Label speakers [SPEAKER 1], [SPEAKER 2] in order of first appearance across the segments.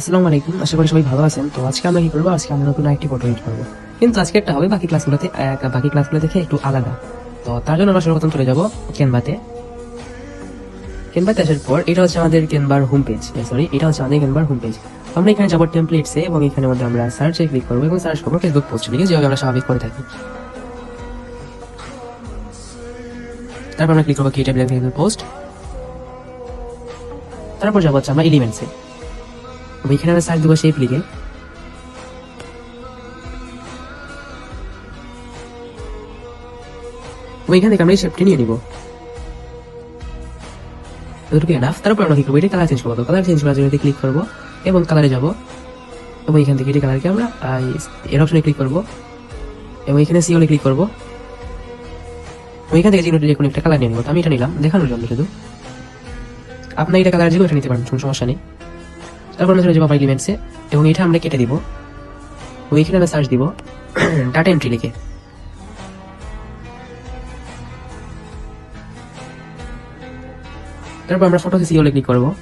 [SPEAKER 1] আসসালামু আলাইকুম, আশা করি সবাই ভালো আছেন। তো আজকে আমরা কি করব? আজকে আমরা নতুন একটি ফটো এডিট করব। কিন্তু আজকে একটা হবে বাকি ক্লাসগুলোতে বাকি ক্লাসগুলো থেকে একটু আলাদা। তো তার জন্য আমরা সর্বপ্রথম চলে যাব ক্যানভাতে ক্যানভাতে আসার পর এটা হচ্ছে আমাদের ক্যানভার হোম পেজ সরি এটা হচ্ছে আমাদের ক্যানভার হোম পেজ আমরা এখানে যাব টেমপ্লেটসে এবং এখানে মধ্যে আমরা সার্চে ক্লিক করব এবং সার্চ করব ফেসবুক পোস্ট লিখে যেভাবে আমরা স্বাভাবিক করে থাকি। তারপর আমরা ক্লিক করব ক্রিয়েটিভ ফেসবুক পোস্ট তারপর যাব হচ্ছে আমরা এলিমেন্টসে ওইখানে সার্চ দেবো শেপ লিখে ওইখান থেকে আমরা এই শেপটি নিয়ে নিব। এতটুকু এনাফ তারপর আমরা কি করব এটা কালার চেঞ্জ করব। কালার চেঞ্জ করার জন্য ক্লিক করব এবং কালারে যাব। এবং এখান থেকে এটি কালারকে আমরা এর অপশনে ক্লিক করব। এবং এখানে সিওলে ক্লিক করব। ওইখান থেকে যে কোনো একটা কালার নিয়ে নিবো। আমি এটা নিলাম। দেখানোর জন্য শুধু। আপনার এটা কালার যে কোনো একটা নিতে পারেন, কোনো সমস্যা নেই। তারপর আমরা চলে যাব আমার এবং এটা আমরা কেটে দিব। ওইখানে আমরা সার্চ দিব। ডাটা এন্ট্রি লিখে। তারপর আমরা ফটো সিওলে ক্লিক করব।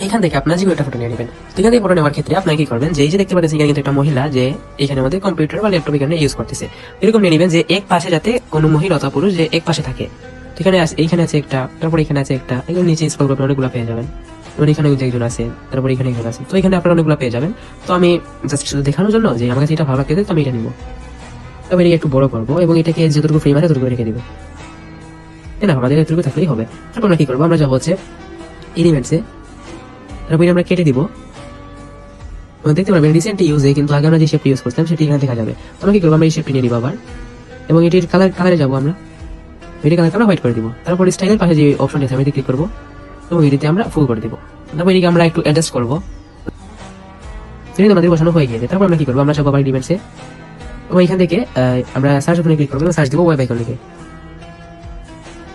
[SPEAKER 1] এখান থেকে আপনার যে একটা ফটো নিয়ে নেবেন। এখান থেকে ফটো নেওয়ার ক্ষেত্রে আপনার কি করবেন, যে যে দেখতে পাচ্ছেন কিন্তু একটা মহিলা, যে এখানে আমাদের কম্পিউটার বা ল্যাপটপ এখানে ইউজ করতেছে। এরকম নিয়ে নেবেন যে এক পাশে যাতে কোনো মহিলা অথবা পুরুষ যে এক পাশে থাকে। এখানে আছে এইখানে আছে একটা, তারপর এখানে আছে একটা, এগুলো নিচে করবেন, অনেকগুলো পেয়ে যাবেন। এবার এখানে একজন আছে, তারপর এখানে একজন আছে। তো এখানে আপনারা অনেকগুলো পেয়ে যাবেন। তো আমি জাস্ট শুধু দেখানোর জন্য যে আমার কাছে এটা ভালো লাগতেছে তো আমি এটা নিবো। তবে এটাকে একটু বড় করব এবং এটাকে যতটুকু ফ্রেম আছে ততটুকু রেখে দিব। তাই না, আমাদের এতটুকু থাকলেই হবে। তারপর আমরা কি করব? আমরা যাব হচ্ছে এলিমেন্টসে তারপর এটা আমরা কেটে দিব। দেখতে পারবেন রিসেন্ট ইউজে কিন্তু আগে আমরা যে শেপটি ইউজ করতাম সেটি এখানে দেখা যাবে। তো আমরা কি করব? আমরা এই শেপটি নিয়ে নিবো আবার। এবং এটির কালার কালারে যাব আমরা। এটি কালার আমরা হোয়াইট করে দিব। তারপর স্টাইলের পাশে যে অপশনটি আছে, আমি ক্লিক করব। আমরা ফুল করে দিব। তারপর এটিকে আমরা একটু অ্যাডজাস্ট করব। আমাদের বসানো হয়ে গিয়েছে। তারপর আমরা কি করব? আমরা সব আবার থেকে আমরা সার্চ অপশনে ক্লিক করব সার্চ দিব ওয়েব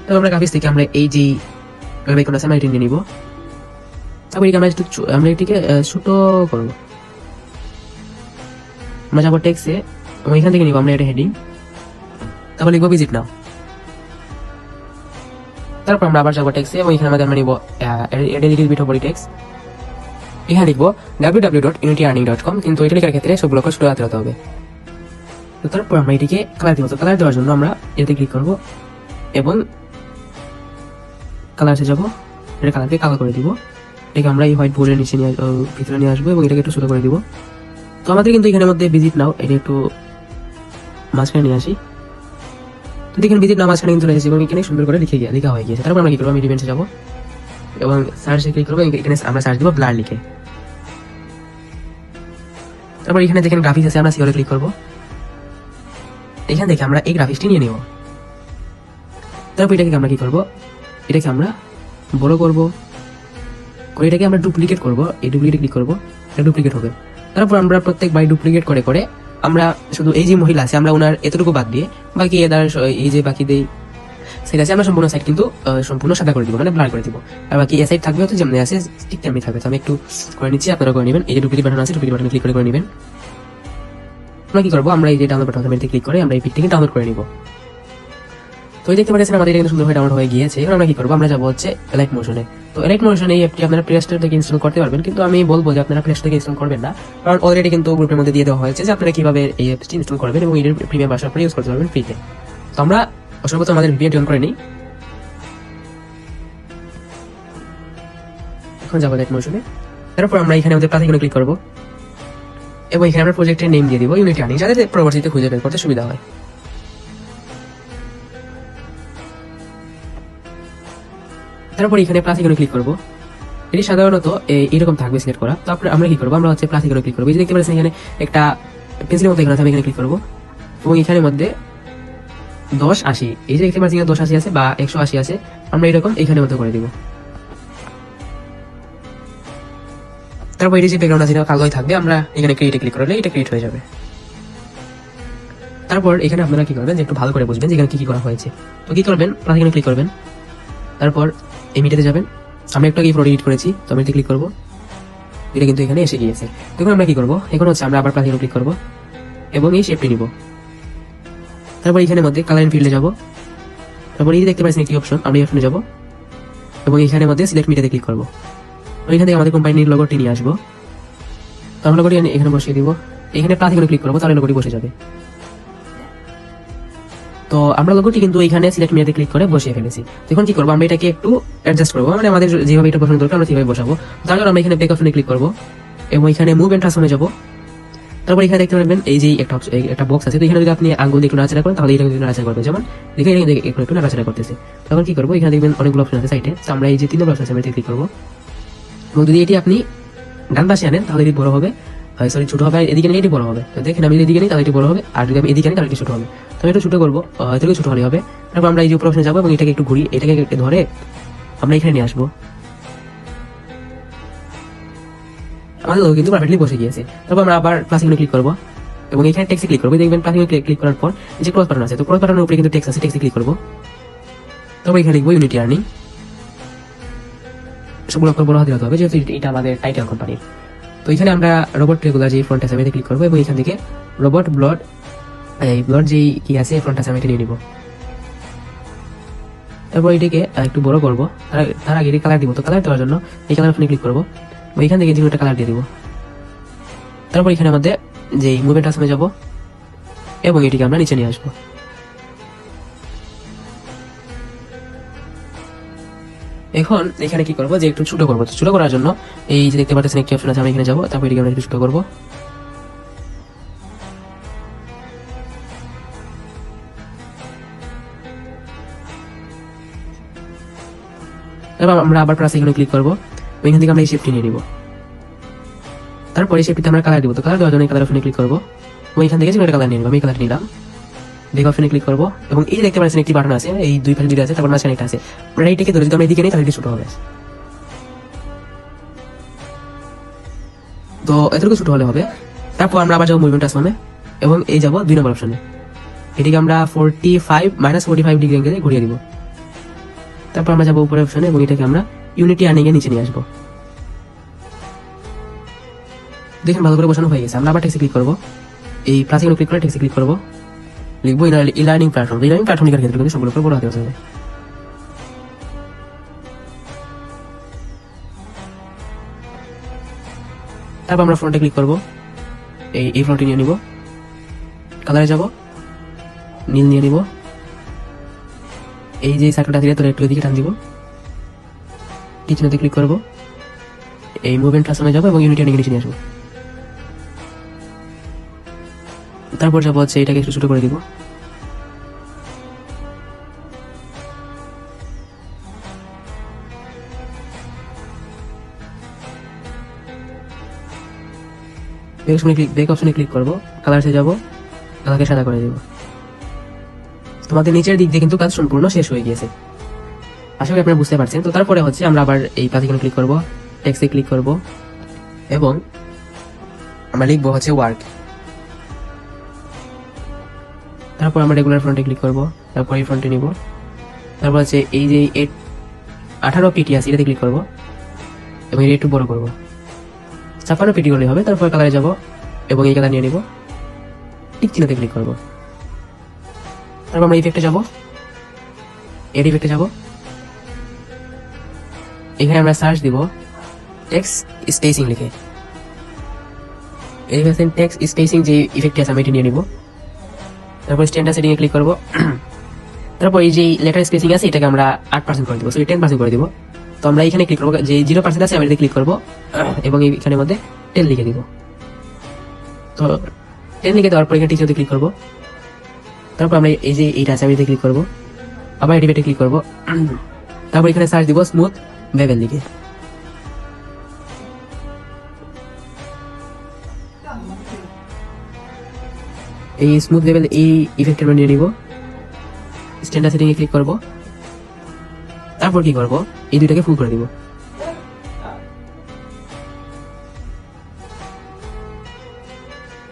[SPEAKER 1] তারপর আমরা গ্রাফিক্স থেকে আমরা এই যে আছে, আমরা এটি নিয়ে নিব। তারপর এটিকে আমরা একটু আমরা এটিকে করব। আমরা যাব টেক্সে থেকে নিব আমরা এটা হেডিং তারপর লিখব ভিজিট নাও তারপর আমরা আবার যাব টেক্সে এবং এখানে আমাদের আমরা নিব এডিট বিট টেক্স এখানে লিখব W W dot unity earning dot com কিন্তু এটা লেখার ক্ষেত্রে সবগুলোকে ছোট হাতে হতে হবে তো তারপর আমরা এটিকে কালার দিব কালার দেওয়ার জন্য আমরা এতে ক্লিক করব এবং কালার কালারসে যাব এটা কালারকে কালো করে দিব এটাকে আমরা এই হোয়াইট বোর্ডের নিচে নিয়ে ভিতরে নিয়ে আসব এবং এটাকে একটু ছোট করে দিব তো আমাদের কিন্তু এখানের মধ্যে ভিজিট নাও এটা একটু মাঝখানে নিয়ে আসি তো দেখেন নাও মাঝখানে কিন্তু রয়েছে এবং এখানে সুন্দর করে লিখে গিয়ে লেখা হয়ে গিয়েছে। তারপর আমরা কি করব? আমি ডিভেন্সে যাব। এবং সার্চে ক্লিক করব? এখানে আমরা সার্চ দিব ব্লার লিখে। তারপর এখানে দেখেন গ্রাফিক্স আছে, আমরা সিওরে ক্লিক করব। এখান থেকে আমরা এই গ্রাফিক্সটি নিয়ে নেব। তারপর এটাকে আমরা কি করব? এটাকে আমরা বড় করব। করে এটাকে আমরা ডুপ্লিকেট করব। এই ডুপ্লিকেট ক্লিক করব। এটা ডুপ্লিকেট হবে। তারপর আমরা প্রত্যেকবার ডুপ্লিকেট করে করে আমরা শুধু এই যে মহিলা আছে, আমরা ওনার এতটুকু বাদ দিয়ে বাকি এদার, এই যে বাকি দেই, সেটা আছে, আমরা সম্পূর্ণ সাইড কিন্তু সম্পূর্ণ সাদা করে দিব মানে ব্লার করে দিব। আর বাকি এ সাইড থাকবে হয়তো যেমন আছে, ঠিক তেমনি থাকবে। তো আমি একটু করে নিচ্ছি আপনারা করে নেবেন। এই যে ডুপ্লিকেট বাটন আছে ডুপ্লিকেট বাটনে ক্লিক করে করে নেবেন। আমরা কি করব? আমরা এই যে ডাউনলোড বাটন ক্লিক করে আমরা এই পিকটিকে ডাউনলোড করে নিব। তো দেখতে পাচ্ছেন আমাদের কিন্তু সুন্দরভাবে ডাউনলোড হয়ে গিয়েছে। এবার আমরা কি করব? আমরা যাব হচ্ছে এলাইট মোশনে তো এলাইট মোশন এই অ্যাপটি আপনারা প্লে স্টোর থেকে ইনস্টল করতে পারবেন। কিন্তু আমি বলব যে আপনারা প্লে স্টোর থেকে ইনস্টল করবেন না। কারণ অলরেডি কিন্তু গ্রুপের মধ্যে দিয়ে দেওয়া হয়েছে যে আপনারা কীভাবে এই অ্যাপটি ইনস্টল করবেন এবং এর প্রিমিয়াম ভার্সন আপনারা ইউজ করতে পারবেন ফ্রিতে তো আমরা সর্বপ্রথম আমাদের ভিডিও অন করে নিই। এখন যাব এলাইট মোশনে তারপর আমরা এখানে আমাদের প্রাথমিক ক্লিক করব। এবং এখানে আমরা প্রজেক্টের নেম দিয়ে দিব ইউনিটি আনি। যাতে পরবর্তীতে খুঁজে বের করতে সুবিধা হয়। তারপর এখানে প্লাস ইকনে ক্লিক করব। এটি সাধারণত এরকম থাকবে সিলেক্ট করা। তারপর আমরা কি করব? আমরা হচ্ছে প্লাস ইকনে ক্লিক করব। দেখতে পাচ্ছেন এখানে একটা পেন্সিলের মতো এখানে আমি এখানে ক্লিক করব। এবং এখানের মধ্যে দশ আশি। এই যে দেখতে পাচ্ছি এখানে দশ আশি আছে বা একশো আশি আছে। আমরা এরকম এখানের মতো করে দিব। তারপর এটি যে ব্যাকগ্রাউন্ড আছে কালোই থাকবে। আমরা এখানে ক্রিয়েটে ক্লিক করলে এটা ক্রিয়েট হয়ে যাবে। তারপর এখানে আপনারা কি করবেন যে একটু ভালো করে বুঝবেন যে এখানে কি কি করা হয়েছে। তো কি করবেন? প্লাস এখানে ক্লিক করবেন। তারপর এই মিটাতে যাবেন। আমি একটা কি এডিট করেছি, তো আমি ক্লিক করব। এটা কিন্তু এখানে এসে গিয়েছে। দেখুন আমরা কি করব? এখন হচ্ছে আমরা আবার প্লাস ক্লিক করব এবং এই শেপটি নিব। তারপর এখানে মধ্যে কালার ফিল্ডে যাব। তারপর এই দেখতে পাচ্ছেন একটি অপশন আমরা এই অপশনে যাব। এবং এখানের মধ্যে সিলেক্ট মিটাতে ক্লিক করব। ওইখান থেকে আমাদের কোম্পানির লোগোটি নিয়ে আসব। তো আমরা লোগোটি এখানে বসিয়ে দিব। এখানে প্লাস এখানে ক্লিক করব, তাহলে লোগোটি বসে যাবে। তো আমরা লোগোটি কিন্তু এখানে সিলেক্ট মেয়াদে ক্লিক করে বসিয়ে ফেলেছি। এখন কি করব? আমরা এটাকে একটু অ্যাডজাস্ট করব। মানে আমাদের যেভাবে এটা বসানো দরকার, আমরা সেভাবে বসাবো। তার জন্য আমরা এখানে ব্যাক অপশনে ক্লিক করব এবং এখানে মুভ এন্ড ট্রান্সফর্মে যাব। তারপর এখানে দেখতে পারবেন, এই যে একটা একটা বক্স আছে। তো এখানে যদি আপনি আঙ্গুল একটু নাড়াচাড়া করেন, তাহলে এটা কিন্তু নাড়াচাড়া করবে। যেমন দেখে এখানে একটু একটু নাড়াচাড়া করতেছে। তখন কি করব? এখানে দেখবেন অনেকগুলো অপশন আছে সাইটে তো আমরা এই যে তিন নম্বর অপশন আছে, আমরা ক্লিক করব। এবং যদি এটি আপনি ডান পাশে আনেন, তাহলে এটি বড় হবে। সরি ছোট হবে। আর এদিকে নিয়ে এটি বড় হবে। তো দেখেন, আমি এদিকে নিই, তাহলে এটি বড় হবে। আর যদি আমি এদিকে নিই, তাহলে এটি ছোট হবে। তো একটু ছোট করব। থেকে ছোট হলে হবে। তারপর আমরা এই যে উপর অপশনে যাব এবং এটাকে একটু ঘুরি এটাকে একটু ধরে আমরা এখানে নিয়ে আসব। আমাদের কিন্তু পারফেক্টলি বসে গিয়েছে। তারপর আমরা আবার প্লাস ক্লিক করব। এবং এখানে টেক্সে ক্লিক করব। দেখবেন প্লাস ক্লিক করার পর যে ক্রস বাটন আছে, তো ক্রস বাটনের উপরে কিন্তু টেক্সট আছে টেক্সে ক্লিক করব। তারপর এখানে লিখব ইউনিটি আর্নিং সবগুলো বড় হতে হবে, যেহেতু এটা আমাদের টাইটেল কোম্পানির তো এখানে আমরা রোবট রেগুলার যে ফ্রন্ট আছে ক্লিক করব এবং এখান থেকে রোবট ব্লড ব্লড যেই কি আছে ফ্রন্ট আমি এটা নিয়ে তারপর এটাকে একটু বড় করব। তার- আগে কালার দিব। তো কালার দেওয়ার জন্য এই কালার অপশনে ক্লিক করব। এখান থেকে যে কালার দিয়ে দিব। তারপর এখানে আমাদের যে মুভমেন্ট আসমে যাব এবং এটিকে আমরা নিচে নিয়ে আসব। এখন এখানে কি করব? যে একটু ছোট করব। ছোট করার জন্য এই যে দেখতে পাচ্ছেন, একটি অপশন আছে, আমি এখানে যাব। তারপর এটিকে আমরা একটু ছোট করব। এবার আমরা আবার প্লাস এখানে ক্লিক করব। এখান থেকে আমরা এই শেপটি নিয়ে নিব। তারপরে এই শেপটিতে আমরা কালার দিব। তো কালার দেওয়ার জন্য কালার অপশনে ক্লিক করব। এখান থেকে যে কালার নিয়ে নিব আমি কালার নিলাম। বেগ অপশনে ক্লিক করব। এবং এই দেখতে পাচ্ছেন একটি বাটন আছে, এই দুই পাশে দুটো আছে, তারপর মাঝখানে একটা আছে। আমরা এইটাকে ধরে যদি আমরা এদিকে নিই, তাহলে ছোট হবে। তো এতটুকু ছোট হলে হবে। তারপর আমরা আবার যাব মুভমেন্ট আসমানে এবং এই যাব দুই নম্বর অপশনে এটিকে আমরা forty five minus forty five degree অ্যাঙ্গেলে ঘুরিয়ে দিব। তারপর আমরা যাব উপরে অপশনে এবং এটাকে আমরা ইউনিটি আর্নিং এর নিচে নিয়ে আসব। দেখুন ভালো করে বসানো হয়ে গেছে। আমরা আবার টেক্সে ক্লিক করব। এই প্লাস ক্লিক করে টেক্সে ক্লিক করব। লিখব ই লার্নিং প্ল্যাটফর্ম এই লার্নিং প্ল্যাটফর্ম লিখার ক্ষেত্রে কিন্তু সবগুলো করে বড় হাতে তারপর আমরা ফ্রন্টে ক্লিক করব। এই এই ফ্রন্টে নিয়ে নিব। কালারে যাব। নীল নিয়ে নিব। এই যে সার্কেলটা দিলে তোর একটু এদিকে টান দিব। কিচেনেতে ক্লিক করব। এই মুভমেন্ট ট্রান্সফর্মে যাব এবং ইউনিটি নিচে নিয়ে আসব। তারপর যাব হচ্ছে এটাকে একটু ছোট করে দিব। বেক অপশনে ক্লিক বেক অপশনে ক্লিক করব। কালারসে যাব। কালারকে সাদা করে দিব। তোমাদের নিচের দিক দিয়ে কিন্তু কাজ সম্পূর্ণ শেষ হয়ে গিয়েছে। আশা করি আপনারা বুঝতে পারছেন। তো তারপরে হচ্ছে আমরা আবার এই পাতিগুলো ক্লিক করব। টেক্সে ক্লিক করব। এবং আমরা লিখব হচ্ছে ওয়ার্ক তারপর আমরা রেগুলার ফ্রন্টে ক্লিক করব। তারপর এই ফ্রন্টে নিব। তারপর হচ্ছে এই যে এট আঠারো পিটি আছে, এটাতে ক্লিক করব। এবং এটা একটু বড় করব। ছাপ্পান্ন পিটি করলে হবে। তারপর কালারে যাব। এবং এই কালার নিয়ে নিব। টিক চিহ্নতে ক্লিক করব। তারপর আমরা ইফেক্টে যাব। এর ইফেক্টে যাব। এখানে আমরা সার্চ দিব টেক্স স্পেসিং লিখে। এই পাচ্ছেন টেক্স স্পেসিং যে ইফেক্ট আছে আমি এটা নিয়ে নিব। তারপর স্ট্যান্ডার্ড সেটিং এ ক্লিক করব। তারপর এই যে লেটার স্পেসিং আছে, এটাকে আমরা আট পার্সেন্ট করে দিব। সরি টেন পার্সেন্ট করে দিব। তো আমরা এখানে ক্লিক করব। যে জিরো পার্সেন্ট আছে আমি এটাতে ক্লিক করব। এবং এখানের মধ্যে টেন লিখে দিব। তো টেন লিখে দেওয়ার পর এখানে টিচারতে ক্লিক করব। তারপর আমরা এই যে আছে আমি ক্লিক করব, আবার এটিভেটে ক্লিক করব। তারপর এখানে সার্চ দিব স্মুথ বেবেল লিখে এই স্মুথ লেভেল এই ইফেক্ট আমরা নিয়ে নিব। স্ট্যান্ডার্ড সেটিং এ ক্লিক করব। তারপর কি করব? এই দুইটাকে ফুল করে দিব।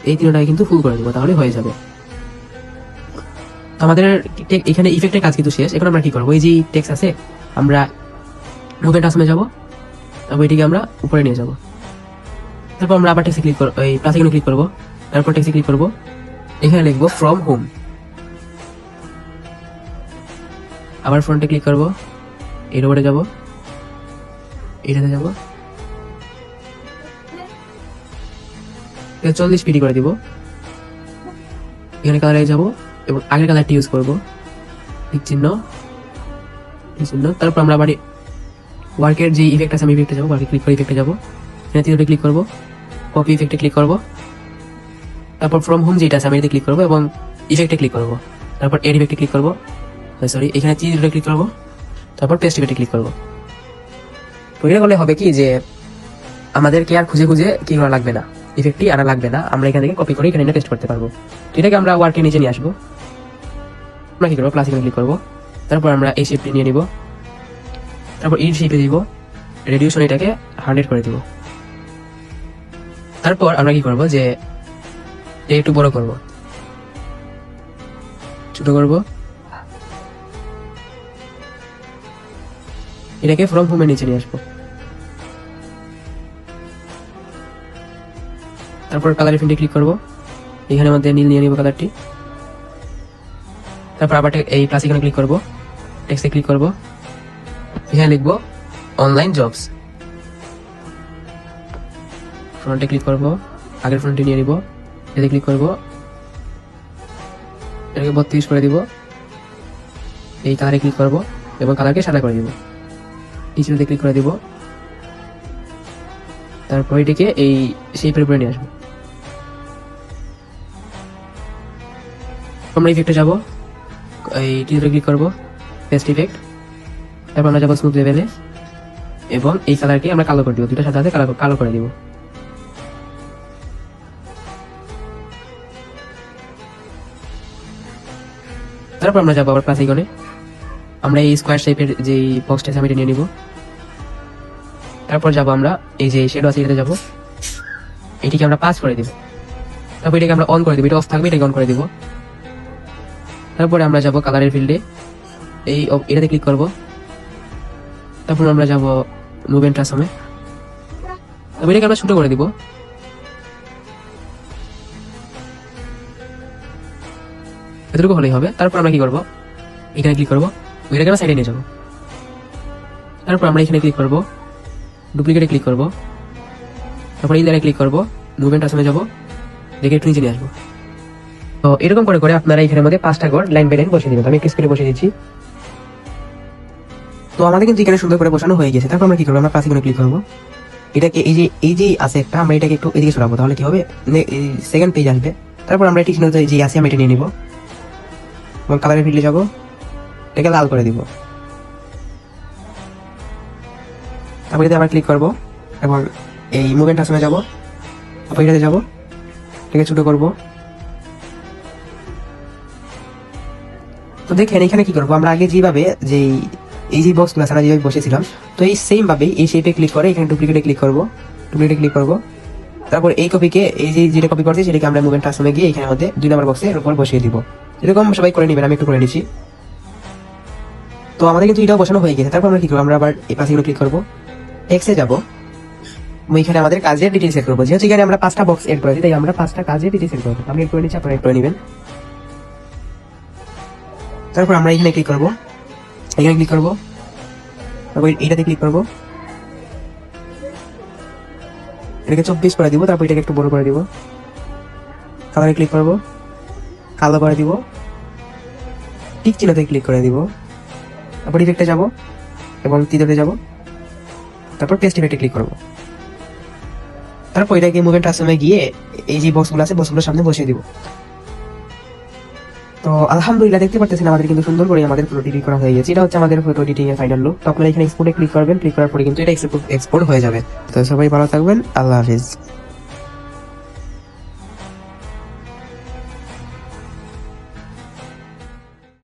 [SPEAKER 1] এই তিনটাকে কিন্তু ফুল করে দিব, তাহলে হয়ে যাবে। আমাদের এখানে ইফেক্টের কাজ কিন্তু শেষ। এখন আমরা কি করব? এই যে টেক্স আছে, আমরা মুভেন্ট আসমে যাব, তারপর এটিকে আমরা উপরে নিয়ে যাব। তারপর আমরা আবার টেক্সে ক্লিক করব এই প্লাস এখানে ক্লিক করব, তারপর টেক্সে ক্লিক করব। এখানে লিখব ফ্রম হোম আবার ফ্রন্টে ক্লিক করব এর উপরে যাব, এটাতে যাব। চল্লিশ পিডি করে দিব। এখানে কালারে যাব। এবং আগের কালারটি ইউজ করব। ঠিক চিহ্ন ঠিক চিহ্ন। তারপর আমরা আবার ওয়ার্কের যে ইফেক্ট আছে, আমি ইফেক্টে যাব ওয়ার্কে ক্লিক করে ইফেক্টে যাব। এখানে তিনটে ক্লিক করব কপি ইফেক্টে ক্লিক করব। তারপর ফ্রম হোম যেটা আছে, আমি এটাতে ক্লিক করব এবং ইফেক্টে ক্লিক করব। তারপর এড ইফেক্টে ক্লিক করব। সরি এখানে চিজটা ক্লিক করব। তারপর পেস্ট ইফেক্টে ক্লিক করব। তো এটা করলে হবে কি যে আমাদেরকে আর খুঁজে খুঁজে কি করা লাগবে না। ইফেক্টটি আনা লাগবে না। আমরা এখান থেকে কপি করে এখানে টেস্ট করতে পারব। তো এটাকে আমরা ওয়ার্কে নিচে নিয়ে আসব। আমরা কি করব ক্লাসিক্যাল ক্লিক করব। তারপর আমরা এই শেপটি নিয়ে নিব। তারপর এই শেপে দিব। রেডিউশন এটাকে হান্ড্রেড করে দিব। তারপর আমরা কি করব যে একটু বড় করব। ছোট করব। এটাকে ফ্রম হোমের নিচে নিয়ে আসব। তারপর কালার ফিল্ডে ক্লিক করব। এখানে মধ্যে নীল নিয়ে নিব কালারটি তারপর আবার এই প্লাস এখানে ক্লিক করব। টেক্সটে ক্লিক করব। এখানে লিখব অনলাইন জবস ফ্রন্টে ক্লিক করব, আগের ফ্রন্টে নিয়ে নিব। এতে ক্লিক করব। এটাকে বত্রিশ করে দিব। এই কালারে ক্লিক করব এবং কালারকে সাদা করে দিব। টিচারতে ক্লিক করে দিব। তারপর এটিকে এই শেপের উপরে নিয়ে আসব। আমরা ইফেক্টে যাব। এই টিচারে ক্লিক করব পেস্ট ইফেক্ট তারপর আমরা যাব স্মুথ লেভেলে এবং এই কালারকে আমরা কালো করে দিব দুটো সাথে কালো কালো করে দিব। তারপর আমরা যাব আবার প্লাস আইকনে আমরা এই স্কোয়ার শেপের যে বক্সটা আছে, আমি এটা নিয়ে নিব। তারপর যাব আমরা এই যে শেডো আছে, এটাতে যাব। এটিকে আমরা পাস করে দিব। তারপর এটাকে আমরা অন করে দিব, এটা অফ থাকবে, এটাকে অন করে দিব। তারপরে আমরা যাব কালারের ফিল্ডে এই এটাতে ক্লিক করব। তারপর আমরা যাব মুভমেন্ট ট্রান্সফর্মে তারপর এটাকে আমরা ছোট করে দিব। এতটুকু হলেই হবে। তারপর আমরা কি করব? এখানে ক্লিক করব। এটাকে আমরা সাইডে নিয়ে যাব। তারপর আমরা এখানে ক্লিক করব। ডুপ্লিকেটে ক্লিক করব। তারপর এই লাইনে ক্লিক করব। মুভমেন্ট ট্রান্সফর্মে যাব। দেখে একটু নিচে নিয়ে আসব। তো এরকম করে করে আপনারা এখানের মধ্যে পাঁচটা ঘর লাইন বাই লাইন বসিয়ে দিবেন। আমি একটু স্ক্রিনে বসিয়ে দিচ্ছি। তো আমাদের কিন্তু এখানে সুন্দর করে বসানো হয়ে গেছে। তারপর আমরা কি করব? আমরা পাশে ক্লিক করব। এটাকে এই যে এই যে আছে একটা, আমরা এটাকে একটু এদিকে সরাবো, তাহলে কি হবে? সেকেন্ড পেজ আসবে। তারপর আমরা এটি চিহ্ন যে আছে আমি এটা নিয়ে নিব। এবং কালারের ফিল্ডে যাব। এটাকে লাল করে দিব। তারপর এটাতে আবার ক্লিক করব। এবং এই মুভমেন্ট আসনে যাব। এটাতে যাব। এটাকে ছোটো করব। তো দেখেন, এখানে কি করব? আমরা আগে যেভাবে যে এই যে বক্স আমরা যেভাবে বসেছিলাম, তো এই সেম ভাবে এই শেপে ক্লিক করে এখানে ডুপ্লিকেটে ক্লিক করব ডুপ্লিকেটে ক্লিক করব। তারপর এই কপিকে এই যে, যেটা কপি করছি, সেটাকে আমরা মুভমেন্ট ট্রান্সফর্মে গিয়ে এখানে মধ্যে দুই নম্বর বক্সের উপর বসিয়ে দিব। এরকম সবাই করে নেবেন, আমি একটু করে নিচ্ছি। তো আমাদের কিন্তু এটাও বসানো হয়ে গেছে। তারপর আমরা কি করব? আমরা আবার এই পাশে ক্লিক করব। এক্সে যাব। এখানে আমাদের কাজের ডিটেলস এড করব। যেহেতু এখানে আমরা পাঁচটা বক্স এড করেছি, তাই আমরা পাঁচটা কাজের ডিটেলস এড করব আমি এড করে নিচ্ছি, আপনারা এড করে নেবেন। তারপর আমরা এখানে ক্লিক করব। এখানে ক্লিক করব। তারপর এটাতে ক্লিক করব। এটাকে চব্বিশ করে দিব, তারপর এটাকে একটু বড় করে দিব। কালারে ক্লিক করব। কালো করে দিব। ঠিক চিহ্নতে ক্লিক করে দিব। তারপর ইফেক্টে যাব এবং তিনতে যাব। তারপর পেস্ট ইফেক্টে ক্লিক করব। তারপর এটাকে মুভমেন্ট আসমে গিয়ে এই যে বক্সগুলো আছে বক্সগুলোর সামনে বসিয়ে দিব। তো আলহামদুলিল্লাহ দেখতে পারতেছেন আমাদের কিন্তু সুন্দর করে আমাদের ফটো এডিট করা হয়ে গেছে। এটা হচ্ছে আমাদের ফটো এডিটিং এর ফাইনাল লুক তো আপনারা এখানে এক্সপোর্টে ক্লিক করবেন। ক্লিক করার পরে কিন্তু এটা এক্সপোর্ট এক্সপোর্ট হয়ে যাবে। তো সবাই ভালো থাকবেন। আল্লাহ হাফিজ।